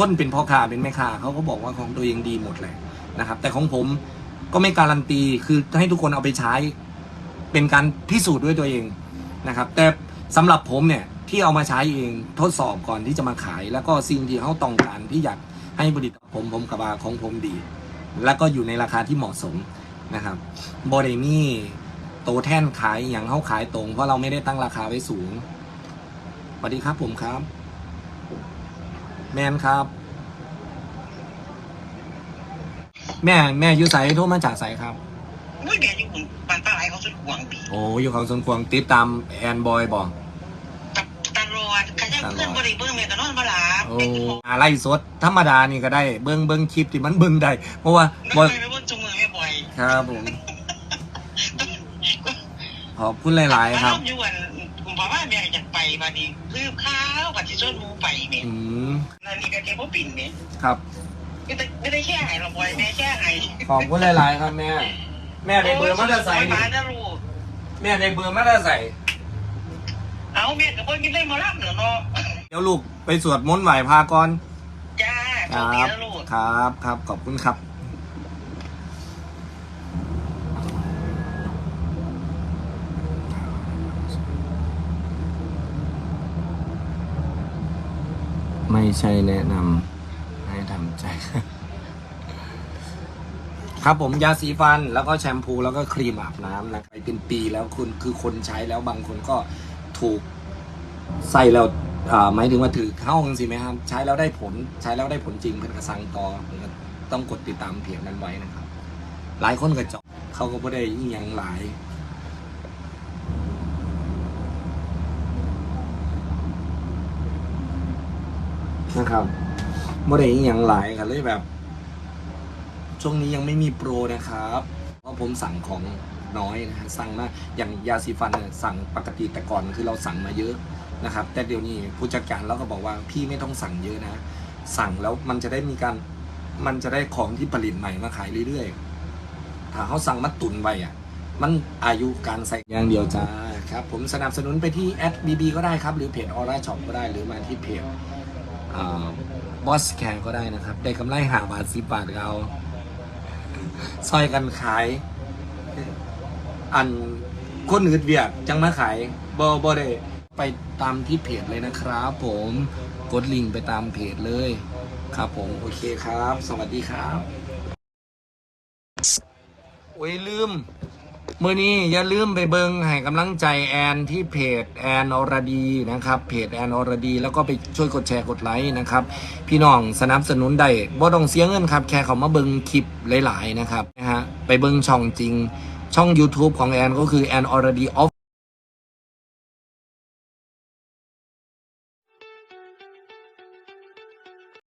คนเป็นพ่อค้าเป็นแม่ค้าเขาก็บอกว่าของตัวเองดีหมดเลยนะครับ แต่ของผมก็ไม่การันตีคือให้ทุกคนเอาไปใช้ เป็นการพิสูจน์ด้วยตัวเองนะครับ แต่สำหรับผมเนี่ยที่เอามาใช้เองทดสอบก่อนที่จะมาขาย แล้วก็สิ่งที่เขาต้องการที่อยากให้บริการผมผมกับว่าของผมดี แล้วก็อยู่ในราคาที่เหมาะสมนะครับบอดมี่โตแท่นขายอย่างเขาขายตรง เพราะเราไม่ได้ตั้งราคาไว้สูงสวัสดีครับผมครับ แมนครับ แม่แม่อยูใสโทรมาจากใสครับ อุ้ยแม่อยู่ผมปานป้าไหลเขาสุดหวงปีโอ้อยู่ของสวนควงติดตามแอนบอยบอกตับตลอดขยันเพื่อนบริเบิ้งแม่ก็นอนมาหลาโอ้แม่คือบอกอะไรสด ธรรมดานี่ก็ได้ เบิ้งเบิ้งคลิปที่มันเบิ้งได้ เพราะว่านั่บอยงไปบนจุงมือแม่บ่อย ครับผม ขอบคุณหลาย ๆ ครับมาอยู่อันผมบอกว่าแม่อยากไปบัดนี้ลืมข้าวบัดที่ชนหมูไปแม่อืมนั่นนี่ก็แค่บ่ปิ่นแม่ครับ ไม่ได้ไม่ได้แค่ไหนหรอกบ่อยแม่แค่ไหนขอบคุณหลาย ๆ ครับแม่ แม่ได้เบอร์มาได้ใส่โอ้ยนี่มาได้ลูกแม่ได้เบอร์มาได้ใส่เอาแม่ก็บ่กินได้หมาลับเนาะเดี๋ยวลูกไปสวดมนต์ไหว้พระก่อน จ้าคโชรัคดีบนะลูก ครับ ครับ ขอบคุณครับ ใช่แนะนำให้ทำใจ ครับผมยาสีฟันแล้วก็แชมพูแล้วก็ครีมอาบน้ำนะไปเป็นปีแล้วคุณคือคนใช้แล้วบางคนก็ถูกใส่แล้วอ่าหมายถึงว่าถือเข้าจังสิไหมครับ ใช้แล้วได้ผลใช้แล้วได้ผลจริงเพื่อนกระสังตอต้องกดติดตามเพจนั้นไว้นะครับ หลายคนก็จาะเขาก็ไม่ได้ยิ่งยังหลาย นะครับไม่ได้ยิ่งยังหลายกันเลยแบบ ช่วงนี้ยังไม่มีโปรนะครับ เพราะผมสั่งของน้อยนะฮะสั่งมาอย่างยาสีฟันเนี่ยสั่งปกติแต่ก่อนคือเราสั่งมาเยอะนะครับ แต่เดี๋ยวนี้ผู้จัดการเราก็บอกว่าพี่ไม่ต้องสั่งเยอะนะ สั่งแล้วมันจะได้มีการมันจะได้ของที่ผลิตใหม่มาขายเรื่อยๆถ้าเขาสั่งมาตุนไว้อะมันอายุการใส่อย่างเดียวจ้าครับ ผมสนับสนุนไปที่แอดบีก็ได้ครับ หรือเพจออร่าช็อปก็ได้หรือมาที่เพจ บอสแคร์ก็ได้นะครับ ได้กำไรหาบาทสิบบาทเราซอยกันขาย อันคนอื่นเวียกจังมาขายบอบอได้ไปตามที่เพจเลยนะครับผมกดลิงก์ไปตามเพจเลย ครับผม โอเคครับ สวัสดีครับ โอ้ยลืม มื่อนี้อย่าลืมไปเบิงให้กำลังใจแอนที่เพจแอนอรดีนะครับเพจแอนอรดี แล้วก็ไปช่วยกดแชร์กดไลค์นะครับ พี่น้องสนับสนุนได้บ่ต้องเสียเงินครับ แค่เขามาเบิงคลิปหลาย ๆ นะครับนะฮะไปเบิงช่องจริง ช่อง YouTube ของแอนก็คือแอนอรดีออฟ